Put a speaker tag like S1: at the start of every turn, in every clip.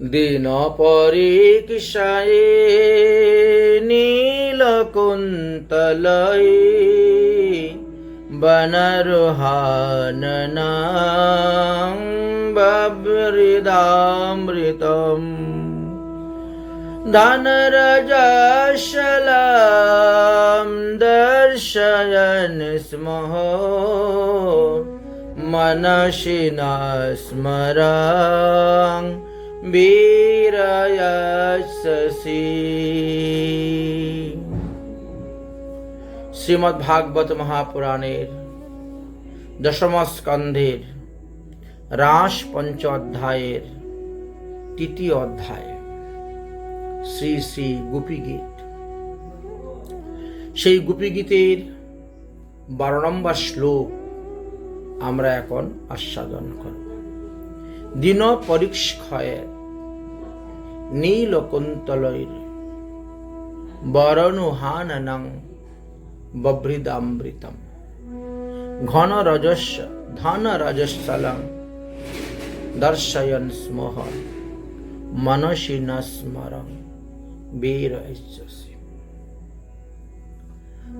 S1: দিন পরীক্ষায় নীলকুন্তলয় বনরুহাননাং ববৃদামৃতম। ধনরজশলাম দর্শয়ন স্মহ। মনশিনা স্মরাং বীরয়সি শ্রীমদ্ ভাগবত মহাপুরাণের দশম স্কন্ধের রাস পঞ্চ অধ্যায়ের তৃতীয় অধ্যায় শ্রী শ্রী গোপী গীত সেই গোপী গীতের বারো নম্বর শ্লোক আমরা এখন আস্বাদন করব। দিন পরীক্ষয়ের নীল কুন্তলৈর বরণুহাননং বভৃদামৃতম। ঘন রজস্য ধন রজস্বলং দর্শয়ন স্মহ মনসি ন স্মরং বীর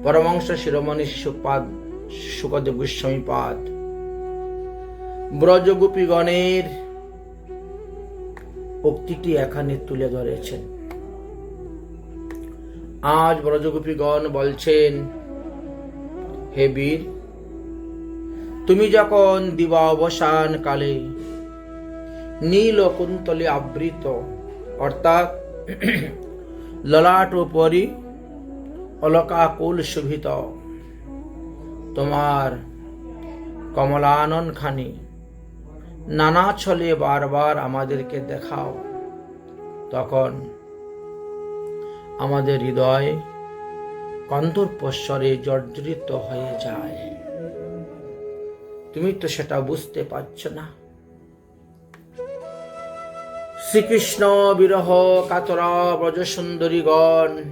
S1: পরমাংশ শিরোমণি শিশুপাদ সুখদেব গোস্বামী পাদ ব্রজগোপীগণের উক্তিটি এখানে তুলে ধরেছেন। আজ ব্রজগোপীগণ বলছেন, হে বীর, তুমি যখন দিবা অবসান কালে নীল কুন্তলে আবৃত, অর্থাৎ ললাট উপরি অলকাকুল শোভিত, তোমার কমলানন খানি নানা ছলে বারবার আমাদেরকে দেখাও। তখন আমাদের হৃদয় কন্দর্পস্বরে জর্জরিত হয়ে যায়। তুমি তো সেটা বুঝতে পারছ না। শ্রীকৃষ্ণ বিরহ কাতরা ব্রজ সুন্দরীগণ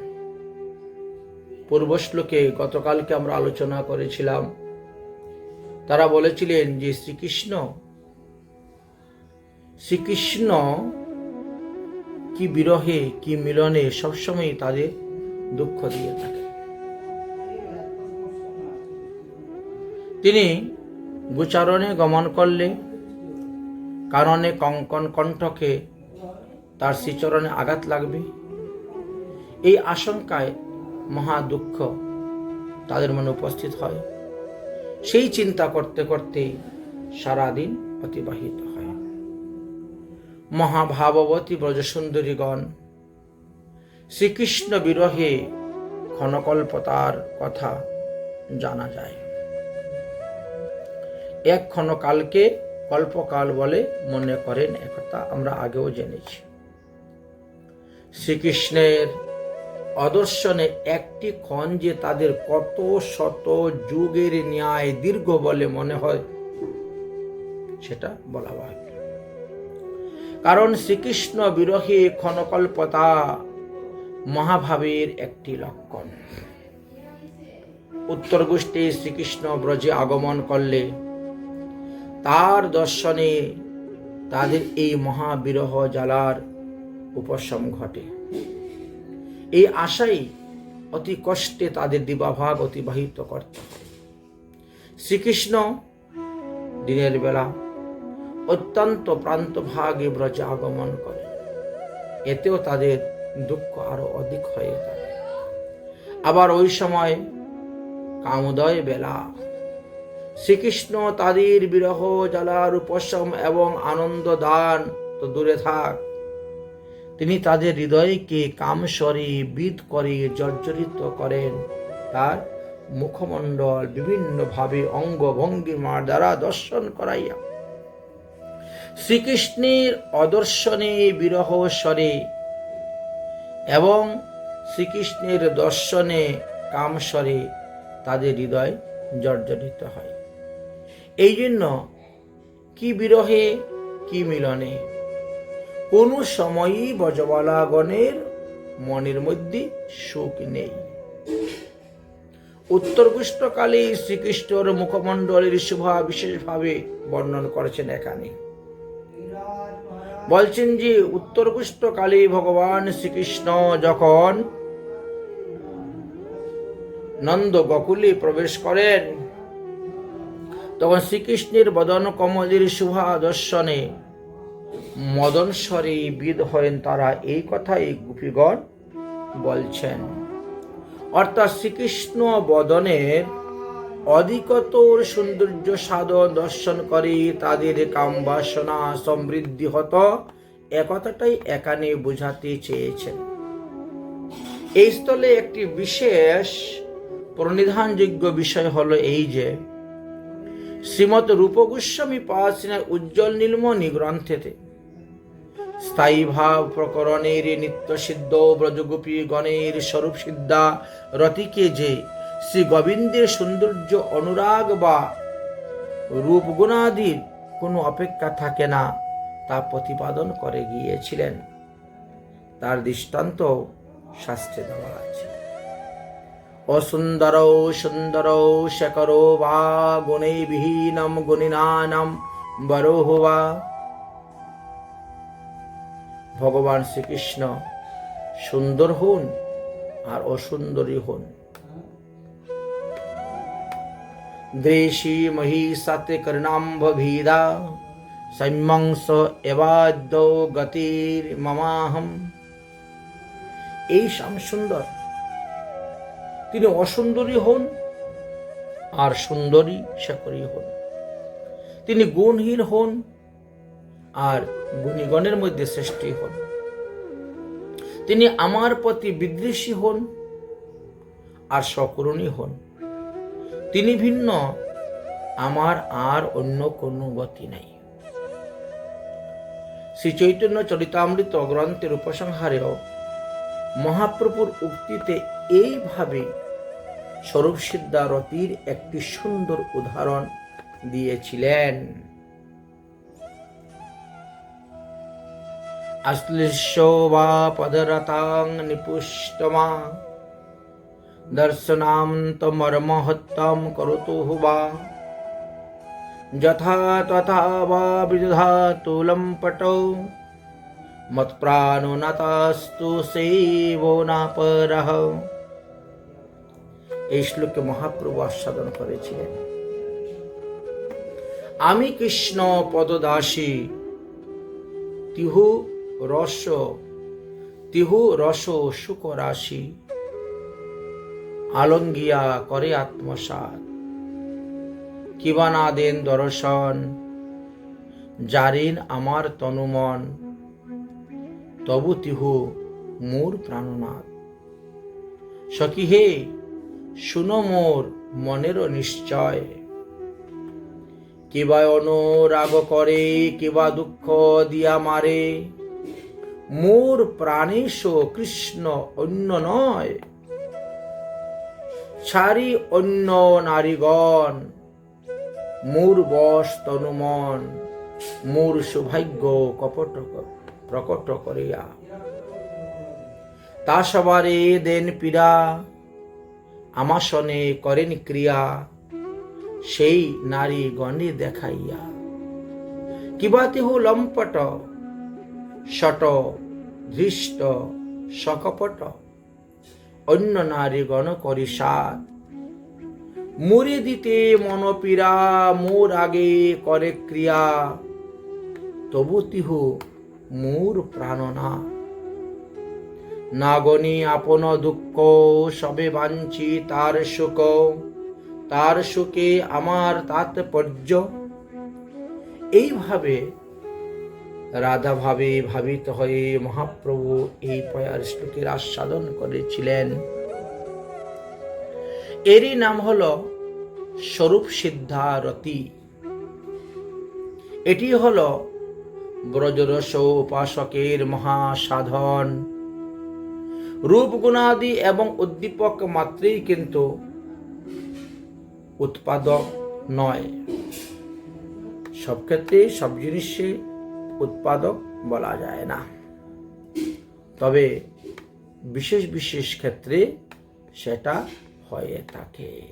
S1: পূর্ব শ্লোকে গতকালকে আমরা আলোচনা করেছিলাম। তারা বলেছিলেন যে শ্রীকৃষ্ণ শ্রীকৃষ্ণ কি বিরহে, কি মিলনে সবসময় তাদের দুঃখ দিয়ে থাকে। তিনি গোচারণে গমন করলে, কারণে কঙ্কন কণ্ঠকে তার শ্রীচরণে আঘাত লাগবে। এই আশঙ্কায় মহা দুঃখ তাদের মনে উপস্থিত হয়। সেই চিন্তা করতে করতে সারাদিন অতিবাহিত হয়। মহাভাববতী ব্রজসুন্দরীগণ। শ্রীকৃষ্ণ বিরহে ক্ষণকল্পতার কথা জানা যায়। এক ক্ষণকালকে কল্পকাল বলে মনে করেন একথা আমরা আগেও জেনেছি। শ্রীকৃষ্ণের অদর্শনে একটি ক্ষণ যে তাদের কত শত যুগের ন্যায় দীর্ঘ বলে মনে হয়, সেটা বলা হয় কারণ শ্রীকৃষ্ণ বিরহী ক্ষণকল্পতা মহাভাবের একটি লক্ষণ। উত্তর গোষ্ঠী শ্রীকৃষ্ণ ব্রজে আগমন করলে তার দর্শনে তাদের এই মহাবিরহ জ্বালার উপশম ঘটে। এই আশাই অতি কষ্টে তাদের দিবাভাগ অতিবাহিত করতে। শ্রীকৃষ্ণ দিনের বেলা অত্যন্ত প্রান্তভাগে ব্রজে আগমন করে। এতেও তাদের দুঃখ আরও অধিক হয়ে থাকে। আবার ওই সময় কামোদয় বেলা। শ্রীকৃষ্ণ তাদের বিরহ জ্বালার উপশম এবং আনন্দ দান তো দূরে থাক। তিনি তাদের হৃদয়কে কামস্বরে বিদ করে জর্জরিত করেন। তার মুখমণ্ডল বিভিন্নভাবে অঙ্গ ভঙ্গিমার দ্বারা দর্শন করাইয়া শ্রীকৃষ্ণের অদর্শনে বিরহ স্বরে এবং শ্রীকৃষ্ণের দর্শনে কামস্বরে তাদের হৃদয় জর্জরিত হয়। এই জন্য কি বিরহে, কি মিলনে? কোনো সময়ই ব্রজবালাগণের মনের মধ্যে সুখ নেই। উত্তর গ্রীষ্মকালে শ্রীকৃষ্ণর মুখমণ্ডলের শোভা বিশেষভাবে বর্ণন করেছেন এখানে বলছেন যে উত্তরপুষ্টকালে ভগবান শ্রীকৃষ্ণ যখন নন্দ গকুলে প্রবেশ করেন, তখন শ্রীকৃষ্ণের বদন কমলের শুভা দর্শনে মদন স্বরে বিদ হয়েন তারা এই কথাই গুপিগণ বলছেন। অর্থাৎ শ্রীকৃষ্ণ বদনের অধিকতর সৌন্দর্য সাধন দর্শন করে তাদের কামবাসনা সমৃদ্ধি হতো। একথাটাই এখানে বোঝাতে চেয়েছেন। এই স্থলে একটি বিশেষ প্রণিধানযোগ্য বিষয় হলো এই যে, শ্রীমৎ রূপগোস্বামী পাওয়াছিলেন উজ্জ্বল নীলমণি গ্রন্থেতে স্থায়ী ভাব প্রকরণের নিত্য সিদ্ধ ব্রজগোপী গণের স্বরূপ সিদ্ধা রতিকে যে শ্রী গোবিন্দের সৌন্দর্য অনুরাগ বা রূপগুণাদির কোনো অপেক্ষা থাকে না, তা প্রতিপাদন করে গিয়েছিলেন। তার দৃষ্টান্ত শাস্ত্রে দেওয়া আছে। অসুন্দর সুন্দর শেখর বা গুণে বিহীনম গুণিনানম বরোহ বা ভগবান শ্রীকৃষ্ণ সুন্দর হন আর অসুন্দরী হন। দেশী মহিষাতে করণাম্ভ ভীদা সংমংস এবাদ্য গতির মমাহম এই শ্যাম সুন্দর তিনি অসুন্দরী হন আর সুন্দরী শেখরী হন তিনি গুণহীন হন আর গুণীগণের মধ্যে শ্রেষ্ঠী হন তিনি আমার প্রতি বিদ্বেষী হন আর সকরণী হন তিনি ভিন্ন। আমার আর অন্য কোনো গতি নাই। শ্রী চৈতন্য চরিতামৃত গ্রন্থের উপসংহারেও মহাপ্রভুর উক্তিতে এইভাবে স্বরূপ সিদ্ধারতির একটি সুন্দর উদাহরণ দিয়েছিলেন। আশ্লিষ্য বা পদরতাং নিপুষ্টমা দর্শনাম তমর্মহত্তম করতু বা যথা তথা বা বিদধাতু লম্পটৌ মৎপ্রাণো সেবো নাপরহ এই শ্লোকে মহাপ্রভু আস্বাদন করেছিলেন আমি কৃষ্ণ পদদাসী, তিহু রস তিহু রস শুক রাশি। আলঙ্গিয়া করে আত্মসাত কিবানা দেন দর্শন, জারিন আমার তনুমন, তবু তিহু মোর প্রাণনাথ। সখী হে, শুনো মোর মনেরও নিশ্চয়। কিবা অনুরাগ করে, কিবা দুঃখ দিয়া মারে। মোর প্রাণেশ কৃষ্ণ অন্য নয়। ছাড়ি অন্য নারীগণ। মোর বস তনুমন, মোর সৌভাগ্য কপট প্রকট করিয়া। তা সবারে দেন পীড়া, আমাসনে করেন ক্রিয়া, সেই নারী গণে দেখাইয়া। কিবা তেহ লম্পট, শট, ধৃষ্ট, সকপট। অন্য নারী গণ করি সাত মুড়ে দিতে মনপীড়া, মোর আগে করে ক্রিয়া। তবু তিহ মোর প্রাণনা নাগনি আপন দুঃখ সবে বাঞ্ছি, তার সুখ, তার সুখে আমার তাৎপর্য। এইভাবে রাধা ভাবে ভাবিত হয়ে মহাপ্রভু এই পয়ার শ্লোকের আস্বাদন করেছিলেন। এরই নাম হল স্বরূপ সিদ্ধারতি এটি হল ব্রজরস উপাসকের মহাসাধন। রূপ গুণাদি এবং উদ্দীপক মাত্রেই কিন্তু উৎপাদক নয়। সব ক্ষেত্রে সব জিনিসে উৎপাদক বলা যায় না। তবে বিশেষ বিশেষ ক্ষেত্রে সেটা হয়ে থাকে।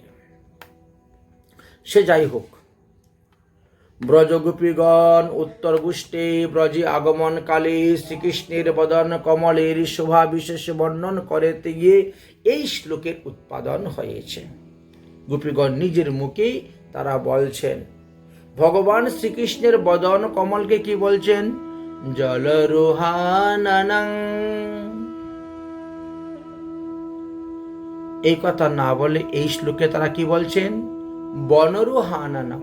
S1: সে যাই হোক, ব্রজগোপীগণ উত্তর গোষ্ঠী ব্রজে আগমনকালে শ্রীকৃষ্ণের বদন কমলের শোভা বিশেষ বর্ণন করতে গিয়ে এই শ্লোকের উৎপাদন হয়েছে। গোপীগণ নিজের মুখেই তারা বলছেন ভগবান শ্রীকৃষ্ণের বদন কমলকে কি বলছেন? জলরোহানং এই কথা না বলে এই শ্লোকে তারা কি বলছেন? বনরুহাননম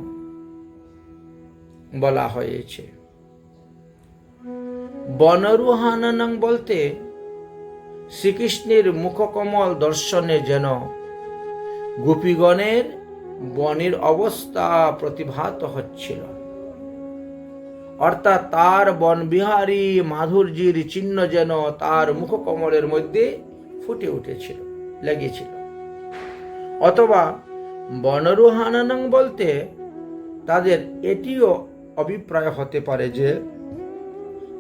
S1: বলা হয়েছে। বনরুহাননং বলতে শ্রীকৃষ্ণের মুখকমল দর্শনে যেন গোপীগণের বনের অবস্থা প্রতিভাত হচ্ছিল। অর্থাৎ তার বনবিহারী মাধুর্যের চিহ্ন যেন তার মুখকমলের মধ্যে ফুটে উঠেছিল, লেগেছিল। অথবা বনরুহাননং বলতে তাদের এটিও অভিপ্রায় হতে পারে যে,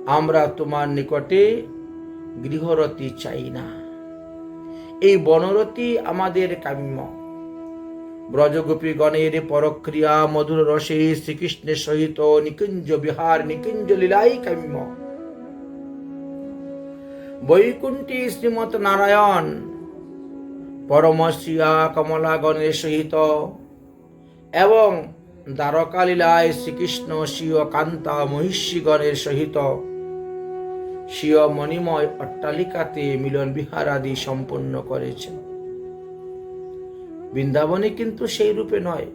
S1: আমরা তোমার নিকটে গৃহরতি চাই না। এই বনরতি আমাদের কাম্য। ব্রজগোপীগণের পরক্রিয়া মধুর রসে শ্রীকৃষ্ণের সহিত নিকুঞ্জ বিহার, নিকুঞ্জ লীলাই কাম্য বৈকুণ্ঠী শ্রীমৎ নারায়ণ পরমশ্রিয়া কমলাগণের সহিত এবং দ্বারকা লীলায় শ্রীকৃষ্ণ স্বীয় কান্তা মহিষীগণের সহিত স্বীয় মণিময় অট্টালিকাতে মিলন বিহার আদি সম্পন্ন করেছেন। বৃন্দাবনে কিন্তু সেই রূপে নয়।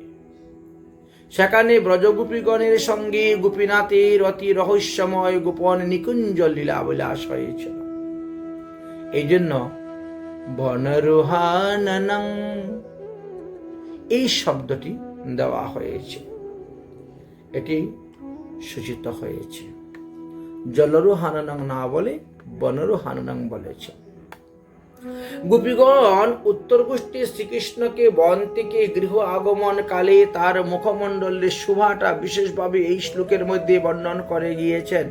S1: সেখানে ব্রজগোপীগণের সঙ্গে গোপীনাথের অতি রহস্যময় গোপন নিকুঞ্জ লীলা বিলাস হয়েছিল এই জন্য বনরোহাননং এই শব্দটি দেওয়া হয়েছে। এটি সূচিত হয়েছে। জলরোহাননং না বলে বনরোহাননং বলেছে। গোপীগণ উত্তর গোষ্ঠী শ্রীকৃষ্ণকে বন থেকে গৃহ আগমন কালে তার মুখমণ্ডলের শোভাটা বিশেষভাবে এই শ্লোকের মধ্যে বর্ণন করে গিয়েছেন।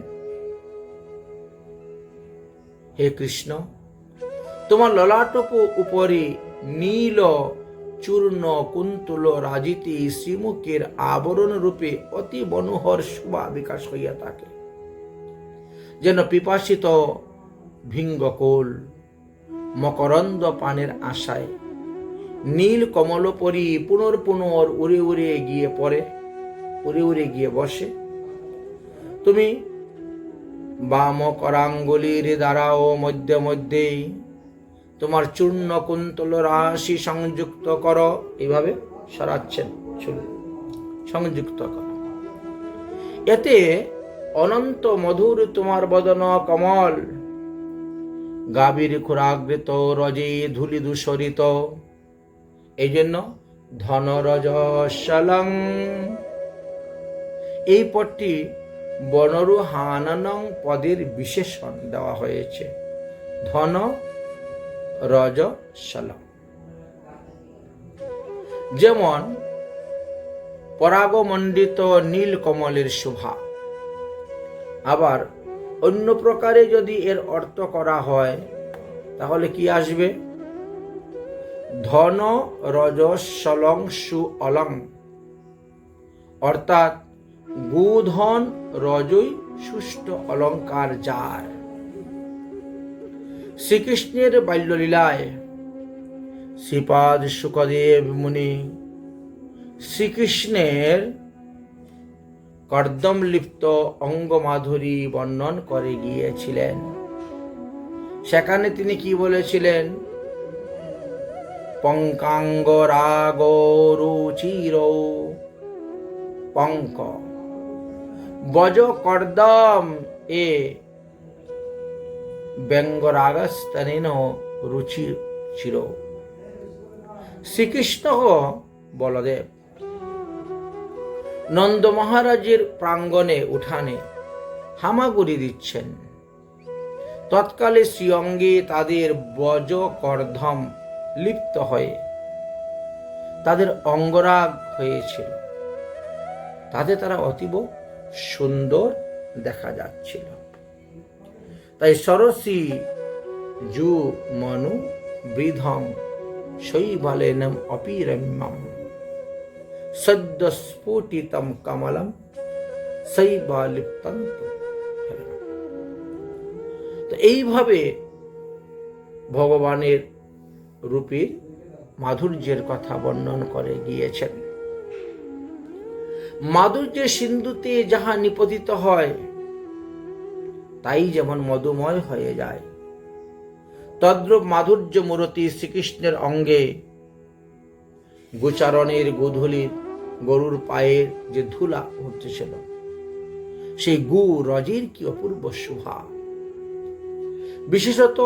S1: হে কৃষ্ণ, তোমার ললাটক উপরে নীল, চূর্ণ, কুন্তল রাজিতি শ্রীমুখের আবরণ রূপে অতি মনোহর শোভা বিকাশ হইয়া থাকে। যেন পিপাসিত ভিঙ্গকোল মকরন্দ পানের আশায়। নীল কমলপরি পুনর পুনর উড়ে উড়ে গিয়ে পড়ে, উড়ে উড়ে গিয়ে বসে। তুমি বাম করাঙ্গুলির দ্বারাও মধ্যে মধ্যেই তোমার চূর্ণ কুন্তল রাশি সংযুক্ত করো। এইভাবে সরাচ্ছেন সংযুক্ত করো। এতে অনন্ত মধুর তোমার বদন কমল গাভীর খুরাগৃত রজে ধুলি দূষরিত এই জন্য ধনরজ শলং। এই পদটি বনরু হাননং পদের বিশেষণ দেওয়া হয়েছে। ধন রজ শলং। যেমন পরাগমণ্ডিত নীল কমলের শোভা। আবার অন্য প্রকারে যদি এর অর্থ করা হয়, তাহলে কি আসবে? ধন রজসলং সু, অলং। অর্থাৎ গুধন, রজই, সুষ্ঠ অলঙ্কার যার। শ্রীকৃষ্ণের বাল্যলীলায় শ্রীপাদ সুখদেব মুনি শ্রীকৃষ্ণের কর্দম লিপ্ত অঙ্গমাধুরী বর্ণন করে গিয়েছিলেন। সেখানে তিনি কি বলেছিলেন? পঙ্কাঙ্গ রাগ রুচির পঙ্ক। বজ কর্দম এ ব্যঙ্গরাগস্তনেন রুচি চির। শ্রীকৃষ্ণ বলদেব। নন্দ মহারাজের প্রাঙ্গণে উঠানে হামাগুড়ি দিচ্ছেন। তৎকালে শ্রীঅঙ্গে তাদের বজ কর্ধম লিপ্ত হয়ে তাদের অঙ্গরাগ হয়েছিল। তাতে তারা অতীব সুন্দর দেখা যাচ্ছিল। তাই সরসী জু মনু বৃধম শৈবালেনম অপিরম্যম। সদ্য স্ফুটিতম কমলম সেই বা লিপ্তান্ত তো এইভাবে ভগবানের রূপের মাধুর্যের কথা বর্ণন করে গিয়েছেন মাধুর্যের সিন্ধুতে যাহা নিপতিত হয় তাই যেমন মধুময় হয়ে যায় তদ্রূপ মাধুর্য মূরতি শ্রীকৃষ্ণের অঙ্গে গোচারণের গোধূলির গরুর পায়ের যে ধুলা উঠতেছিল সেই গু রজের কি অপূর্ব শোভা। বিশেষত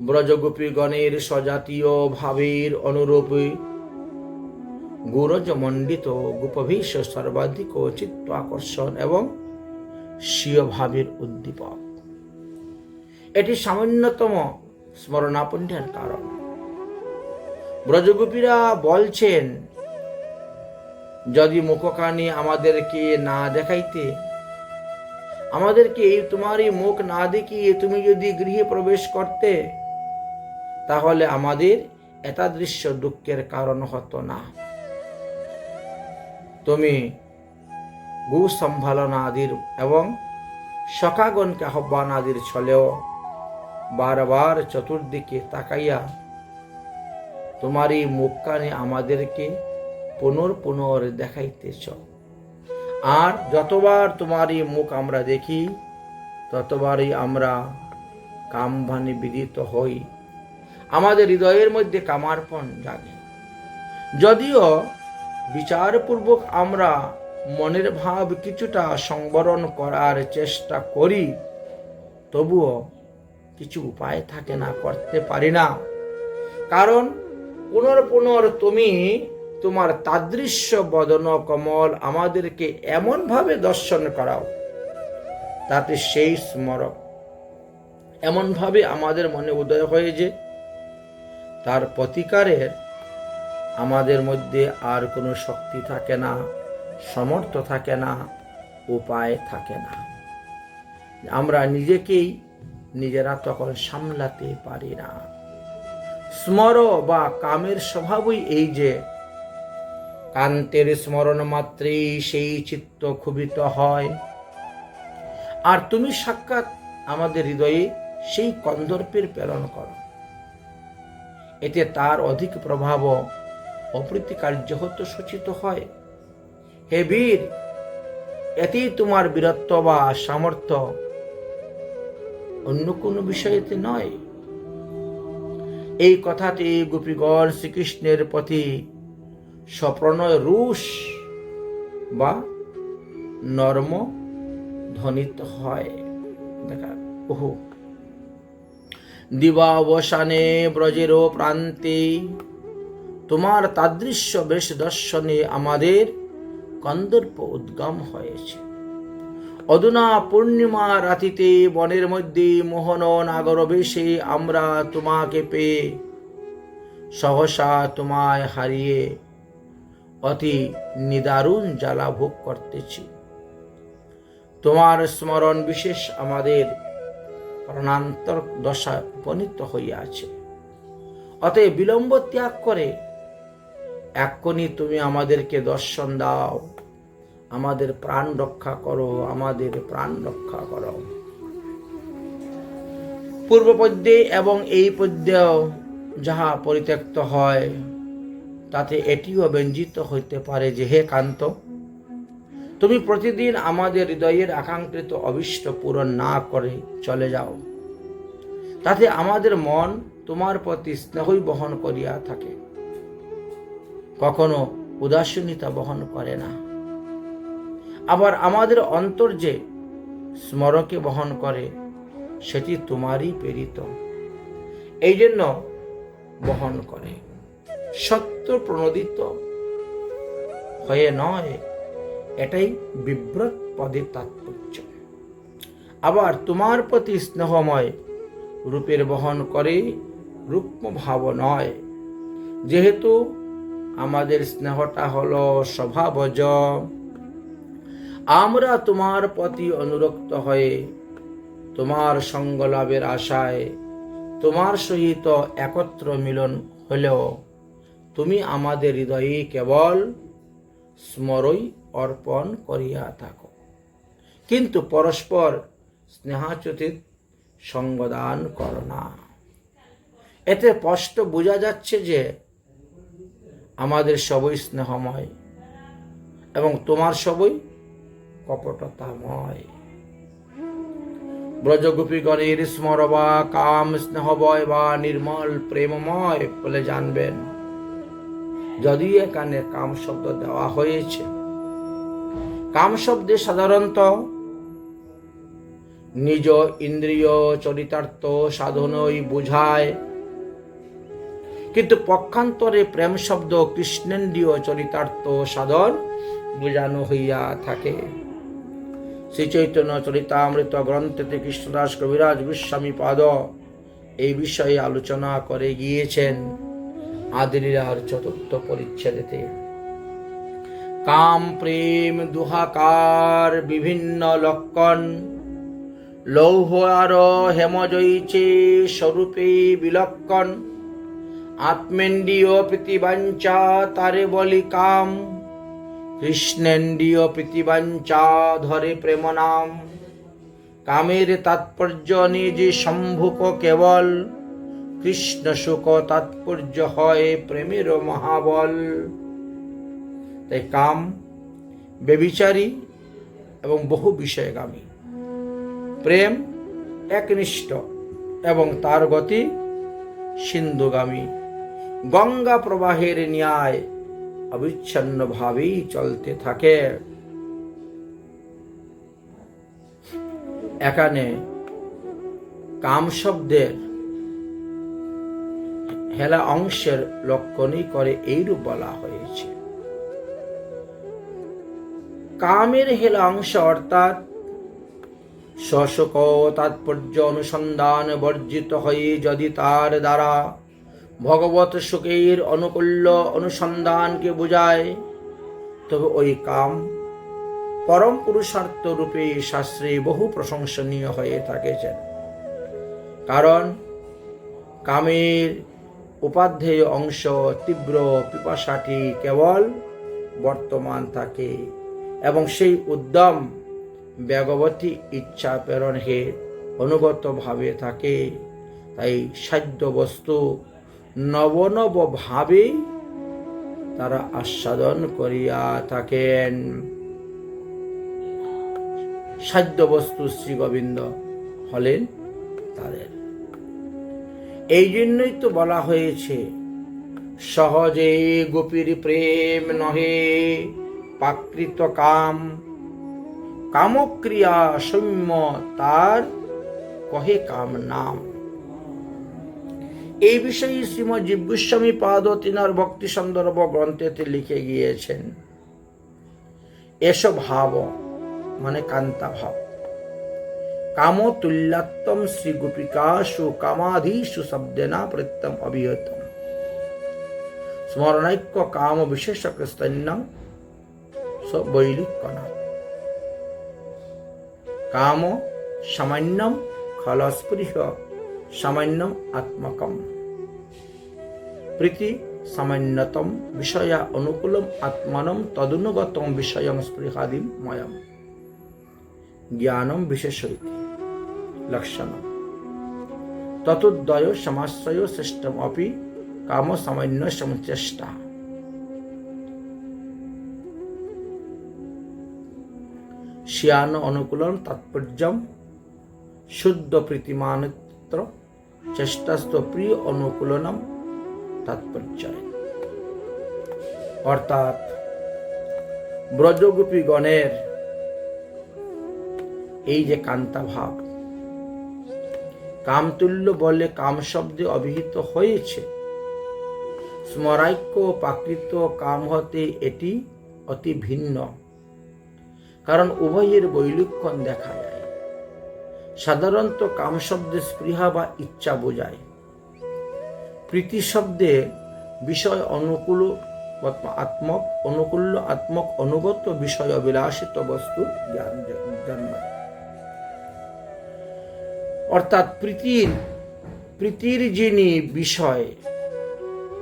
S1: ব্রজগোপীগণের সজাতীয় ভাবের অনুরূপে গুরজ মণ্ডিত গোপভীষ সর্বাধিক চিত্ত আকর্ষণ এবং স্বীয় ভাবের উদ্দীপক। এটি সামান্যতম স্মরণাপন্নের কারণ। ব্রজগোপীরা বলছেন যদি মুখকানি আমাদেরকে না দেখাইতে, আমাদেরকে এই তোমার এই মুখ না দেখিয়ে তুমি যদি গৃহে প্রবেশ করতে, তাহলে আমাদের এতাদৃশ্য দুঃখের কারণ হতো না। তুমি গু সম্ভালনা আদির এবং সখাগণকে আহ্বান আদির ছলেও বারবার চতুর্দিকে তাকাইয়া তোমার এই মুখকানে আমাদেরকে পুনর পুনর দেখাইতেছ আর যতবার তোমারই মুখ আমরা দেখি, ততবারই আমরা কামভানে বিদিত হই। আমাদের হৃদয়ের মধ্যে কামার্পণ জাগে। যদিও বিচারপূর্বক আমরা মনের ভাব কিছুটা সংবরণ করার চেষ্টা করি, তবুও কিছু উপায় থাকে না, করতে পারি না। কারণ পুনর পুনর তুমি তোমার তাদৃশ্য বদন কমল আমাদেরকে এমনভাবে দর্শন করাও, তাতে সেই স্মরক এমনভাবে আমাদের মনে উদয় হয়ে যে তার প্রতিকারের আমাদের মধ্যে আর কোনো শক্তি থাকে না সমর্থ থাকে না, উপায় থাকে না। আমরা নিজেকেই নিজেরা তখন সামলাতে পারি না। স্মর বা কামের স্বভাবই এই যে কান্তের স্মরণ মাত্রেই সেই চিত্ত ক্ষুবিত হয়। আর তুমি সাক্ষাৎ আমাদের হৃদয়ে সেই কন্দর্পের প্রেরণ করো। এতে তার অধিক প্রভাব অপ্রীতিকার্য হতে সূচিত হয়। হে বীর, এতেই তোমার বীরত্ব বা সামর্থ্য অন্য কোনো বিষয়েতে নয়। এই কথাতে গোপীগণ শ্রীকৃষ্ণের প্রতি স্বপ্রণয় রুশ বা নর্ম ধ্বনিত হয়। দেখা, ওহো। দিবাবসানে ব্রজের প্রান্তে তোমার তাদৃশ্য বেশ দর্শনে আমাদের কন্দর্প উদ্গম হয়েছে। অধুনা পূর্ণিমা রাতিতে বনের মধ্যে মোহন নাগর বেশে আমরা তোমাকে পেয়ে সহসা তোমায় হারিয়ে অতি নিদারুণ জ্বালা ভোগ করতেছি। তোমার স্মরণ বিশেষ আমাদের প্রাণান্তর দশা উপনীত হইয়াছে। অতএব বিলম্ব ত্যাগ করে এক্ষুনি তুমি আমাদেরকে দর্শন দাও। আমাদের প্রাণ রক্ষা করো, আমাদের প্রাণ রক্ষা করো। পূর্ব পদ্যে এবং এই পদ্যেও যাহা পরিত্যক্ত হয় তাতে এটিও ব্যঞ্জিত হইতে পারে যে হে কান্ত, তুমি প্রতিদিন আমাদের হৃদয়ের আকাঙ্ক্ষিত অভিষ্ট পূরণ না করে চলে যাও। তাতে আমাদের মন তোমার প্রতি স্নেহই বহন করিয়া থাকে। কখনো উদাসীনতা বহন করে না। আবার আমাদের অন্তর যে স্মরকে বহন করে, সেটি তোমারই প্রেরিত। এই জন্য বহন করে। সত্য প্রণোদিত। হয়ে নয়, এটাই বিব্রত পদের তাৎপর্য। আবার তোমার প্রতি স্নেহময় রূপের বহন করে রূপ্ম ভাব নয়। যেহেতু আমাদের স্নেহটা হলো স্বভাবজ, আমরা তোমার প্রতি অনুরক্ত হয়ে তোমার সঙ্গ লাভের আশায় তোমার সহিত একত্র মিলন হলেও তুমি আমাদের হৃদয়ে কেবল স্মরই অর্পণ করিয়া থাকো। কিন্তু পরস্পর স্নেহাচ্যুতির সঙ্গদান করো না। এতে স্পষ্ট বোঝা যাচ্ছে যে আমাদের সবই স্নেহময় এবং তোমার সবই কপটতাময়। ব্রজগোপীগণের স্মর বা কাম স্নেহবয় বা নির্মল প্রেমময় বলে জানবেন। যদি এখানে কাম শব্দ দেওয়া হয়েছে। কাম শব্দে সাধারণত নিজ ইন্দ্রিয় চরিতার্থ সাধনই বোঝায়। কিন্তু পক্ষান্তরে প্রেম শব্দ কৃষ্ণেন্দ্রীয় চরিতার্থ সাধন বোঝানো হইয়া থাকে। শ্রী চৈতন্য চরিতামৃত গ্রন্থেতে কৃষ্ণদাস কবিরাজ গোস্বামী পাদ এই বিষয়ে আলোচনা করে গিয়েছেন। আদিলীলার চতুর্থ পরিচ্ছেদেতে। কাম, প্রেম, দুহাকার, বিভিন্ন লক্ষণ। লৌহ আর হেমজয়ীচে স্বরূপে বিলক্ষণ। আত্মেন্দ্রীয় প্রীতিবাঞ্চা তারে বলি কাম। কৃষ্ণেন্দ্রীয় প্রীতিবাঞ্চা ধরে প্রেম নাম কামের তাৎপর্য নিজে সম্ভুক কেবল। কৃষ্ণ সুখ তাৎপর্য হয় প্রেমের মহাবল। তাই কাম বেবিচারী এবং বহু বিষয়গামী। প্রেম একনিষ্ঠ এবং তার গতি সিন্ধুগামী। গঙ্গা প্রবাহের ন্যায় অবিচ্ছন্নভাবেই চলতে থাকে। এখানে কাম শব্দের হেলা অংশের লক্ষণই করে এইরূপ বলা হয়েছে। কামের হেলা অংশ অর্থাৎ শশক তাৎপর্য অনুসন্ধান বর্জিত হয়ে যদি তার দ্বারা ভগবত সুখের অনুকূল্য অনুসন্ধানকে বোঝায়, তবে ওই কাম পরম পুরুষার্থ রূপে শাস্ত্রে বহু প্রশংসনীয় হয়ে থাকেছেন কারণ কামের উপাধ্যায় অংশ তীব্র পিপাসাটি কেবল বর্তমান থাকে এবং সেই উদ্যম বেগবতী ইচ্ছা প্রেরণে অনুগতভাবে থাকে। তাই সাধ্য বস্তু নবনব ভাবে তারা আস্বাদন করিয়া থাকেন। সাধ্য বস্তু শ্রী গোবিন্দ হলেন তাদের এই জন্যই তো বলা হয়েছে, সহজে গোপীর প্রেম নহে প্রাকৃত কাম। কামক্রিয়া সৌম্য তার, কহে কাম নাম। এই বিষয়ে শ্রীমদ জীবগোস্বামী পাদ তিনার ভক্তি সন্দর্ভ গ্রন্থেতে লিখে গিয়েছেন এসব ভাব মানে কান্তা ভাব। কাম তুল্যাত্তম শ্রী গোপিকাসু কামাধীশু শব্দেনা প্রত্যম অবিহতম স্মরণৈক্য কাম বিশেষ স্তন্যম বৈলিক্য নাম কাম সামান্যম খলস্পৃহ সামান্যম আত্মকম প্রীতি সামান্যতম বিষয়া অনুকূলম আত্মানম তদনুগতম বিষয়ং স্পৃহাদিম ময়ম জ্ঞানম বিশেষইতি লক্ষণম ততোদ্বয় সমাশ্রয় শ্রেষ্ঠম অপি কাম সামান্য সমচেষ্টা শিয়ান অনুকূলন তাৎপর্যম শুদ্ধ প্রীতিমানত্র চেষ্টাস্ত প্রিয় অনুকূলনম তাৎপর্য অর্থাৎ ব্রজগোপী গণের এই যে কান্তা ভাব কামতুল্য বলে কাম শব্দে অভিহিত হয়েছে। স্মরাইক্য প্রাকৃত কাম হতে এটি অতি ভিন্ন, কারণ উভয়ের বৈলক্ষণ দেখা যায়। সাধারণত কাম শব্দে স্পৃহা বা ইচ্ছা বোঝায়। প্রীতি শব্দে বিষয় অনুকূল আত্মক, অনুকূল্য, আত্মক, অনুগত বিষয় অবিলাসিত বস্তু জ্ঞান জন্মায় অর্থাৎ প্রীতির প্রীতির যিনি বিষয়,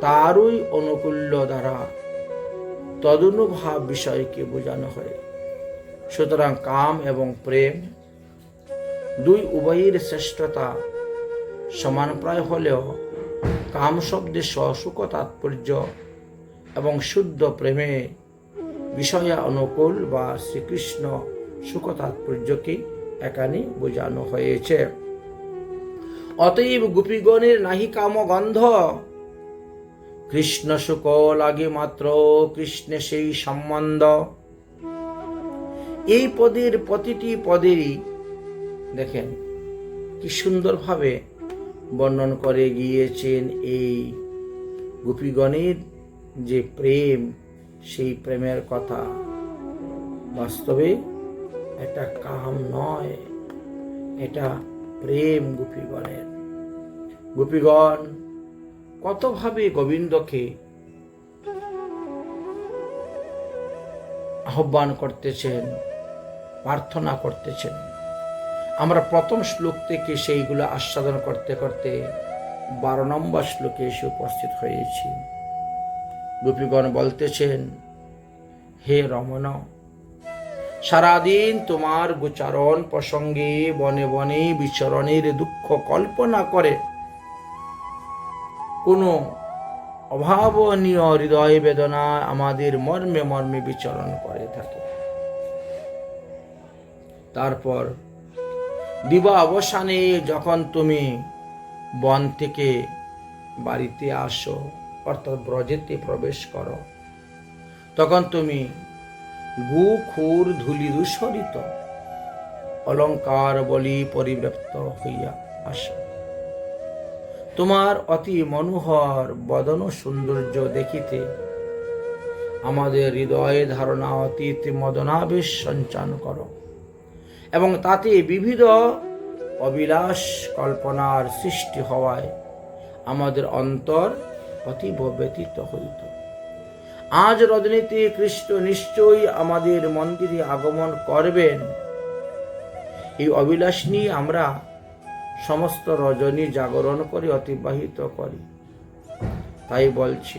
S1: তারই অনুকূল্য দ্বারা তদনুভাব বিষয়কে বোঝানো হয়। সুতরাং কাম এবং প্রেম দুই উভয়ের শ্রেষ্ঠতা সমান প্রায় হলেও কাম শব্দে সুখ তাৎপর্য এবং শুদ্ধ প্রেমে বিষয়া অনুকূল বা শ্রীকৃষ্ণ সুখ তাৎপর্যকে এখানে বোঝানো হয়েছে। অতএব গোপীগণের নাহি কাম গন্ধ। কৃষ্ণ সুখ লাগে মাত্র কৃষ্ণে সেই সম্বন্ধ। এই পদের প্রতিটি পদেরই, দেখেন, কি সুন্দরভাবে বর্ণন করে গিয়েছেন এই গোপীগণের যে প্রেম, সেই প্রেমের কথা। বাস্তবে এটা কাম নয়, এটা প্রেম গোপীগণের। গোপীগণ, কতভাবে গোবিন্দকে আহ্বান করতেছেন, প্রার্থনা করতেছেন? আমরা প্রথম শ্লোক থেকে সেইগুলো আস্বাদন করতে করতে বারো নম্বর শ্লোকে এসে উপস্থিত হয়েছি। গোপীগণ বলতেছেন, হে রমণ সারাদিন তোমার গোচারণ প্রসঙ্গে বনে বনে বিচরণের দুঃখ কল্পনা করে। কোনো অভাবনীয় হৃদয় বেদনা আমাদের মর্মে মর্মে বিচরণ করে থাকে। তারপর দিবা অবসানে যখন তুমি বন থেকে বাড়িতে আসো, অর্থাৎ ব্রজেতে প্রবেশ করো, তখন তুমি গু খুর ধুলি দূষরিত অলঙ্কার বলি পরিব্যাপ্ত হইয়া আসো। তোমার অতি মনোহর বদন সৌন্দর্য দেখিতে আমাদের হৃদয়ে ধারণা অতীত মদনাবেশ সঞ্চান করো। এবং তাতে বিবিধ অবিলাস কল্পনার সৃষ্টি হওয়ায় আমাদের অন্তর অতীব ব্যতীত হইত। আজ রজনীতে কৃষ্ণ নিশ্চয়ই আমাদের মন্দিরে আগমন করবেন। এই অভিলাষ নিয়ে আমরা সমস্ত রজনী জাগরণ করে, অতিবাহিত করি। তাই বলছি,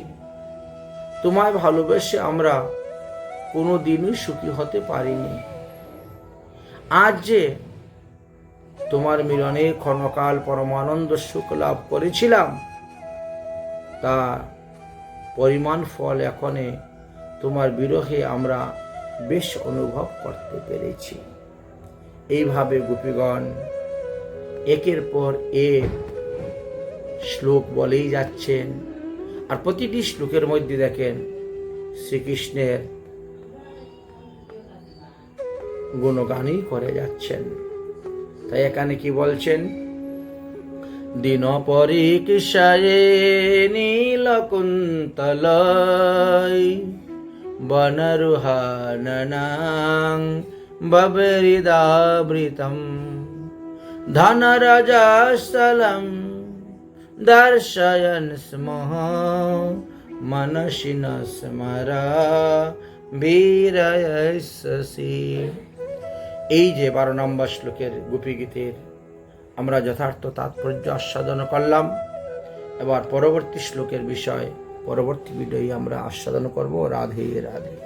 S1: তোমায় ভালোবেসে আমরা কোনো দিনই সুখী হতে পারিনি। আজ যে তোমার মিলনে ক্ষণকাল পরমানন্দ সুখ লাভ করেছিলাম, তা পরিমাণ ফল এখনে তোমার বিরহে আমরা বেশ অনুভব করতে পেরেছি। এইভাবে গোপীগণ, একের পর এক শ্লোক বলেই যাচ্ছেন। আর প্রতিটি শ্লোকের মধ্যে দেখেন শ্রীকৃষ্ণের গুণগানই করে যাচ্ছেন। তাই এখানে কি বলছেন? দিন পরীক্ষায় নীলকুন্তলয় বনরুহাননাং ববরিদাবৃতম ধনরজস্থলম দর্শয়ন স্মঃ মনসিন স্মরা বীরয়সি এই যে বারো নম্বর শ্লোকের গোপী গীতের আমরা যথার্থ তাৎপর্য আস্বাদন করলাম। এবার পরবর্তী শ্লোকের বিষয়, পরবর্তী ভিডিওই আমরা আস্বাদন করব। রাধে রাধে।